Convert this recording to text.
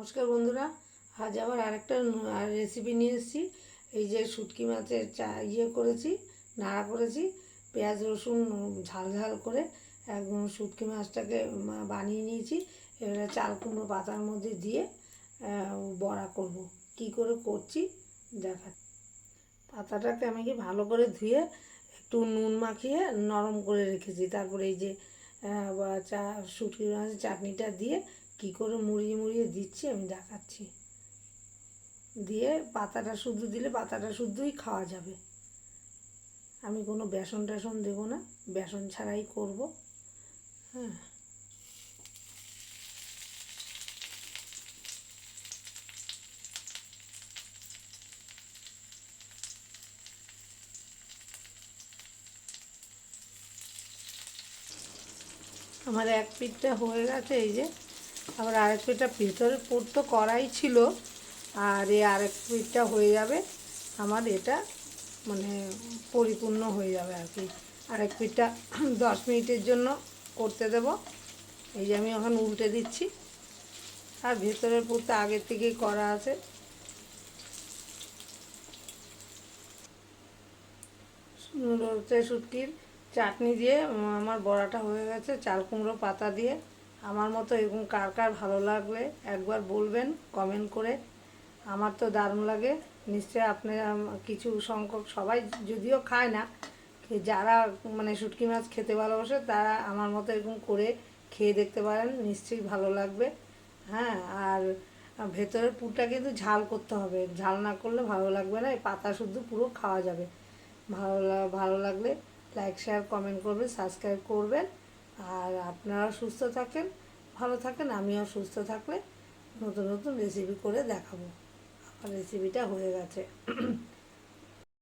নমস্কার বন্ধুরা, আজ আবার আরেকটা রেসিপি নিয়ে এসেছি। এই যে শুটকি মাছের চা ইয়ে করেছি, নাড়া করেছি, পেঁয়াজ, রসুন ঝাল ঝাল করে একদম শুটকি মাছটাকে বানিয়ে নিয়েছি। এবারে চাল কুমড়ো পাতার মধ্যে দিয়ে বড়া করব। কি করে করছি দেখা পাতাটাকে আমি কি ভালো করে ধুয়ে একটু নুন মাখিয়ে নরম করে রেখেছি। তারপরে এই যে চা, শুটকি মাছের চাটনিটা দিয়ে কি করে মুড়িয়ে মুড়িয়ে দিচ্ছি, আমি দেখাচ্ছি। দিয়ে পাতাটা শুদ্ধ দিলে পাতাটা শুদ্ধই খাওয়া যাবে। আমি কোনো বেসন টেসন দেবো না, বেসন ছাড়াই করব। হ্যাঁ। আমার এক পিঠটা হয়ে গেছে, এই যে। আবার আরেক পিঠটা ভেতরে পুর তো করাই ছিল, আর এই আরেক পিঠটা হয়ে যাবে, আমার এটা মানে পরিপূর্ণ হয়ে যাবে আর কি। আরেক পিঠটা দশ মিনিটের জন্য করতে দেব। এই যে আমি এখন উল্টে দিচ্ছি। আর ভেতরের পুরটা আগের থেকেই করা আছে। রোজে শুটকির চাটনি দিয়ে আমার বড়াটা হয়ে গেছে, চাল কুমড়ো পাতা দিয়ে। আমার মতো এরকম কার কার ভালো লাগলে একবার বলবেন কমেন্ট করে। আমার তো দারুণ লাগে। নিশ্চয়ই আপনারা কিছু সংখ্যক সবাই যদিও খায় না যারা মানে শুটকি মাছ খেতে ভালোবাসে, তারা আমার মতো এরকম করে খেয়ে দেখতে পারেন, নিশ্চয়ই ভালো লাগবে। হ্যাঁ আর ভেতরের পুরটা কিন্তু ঝাল করতে হবে। ঝাল না করলে ভালো লাগবে না, এই পাতা শুদ্ধ পুরো খাওয়া যাবে। ভালো ভালো লাগলে লাইক শেয়ার কমেন্ট করবেন সাবস্ক্রাইব করবেন। আর আপনারা সুস্থ থাকেন, ভালো থাকেন, আমিও সুস্থ থাকলে নতুন নতুন রেসিপি করে দেখাবো। আমার রেসিপিটা হয়ে গেছে।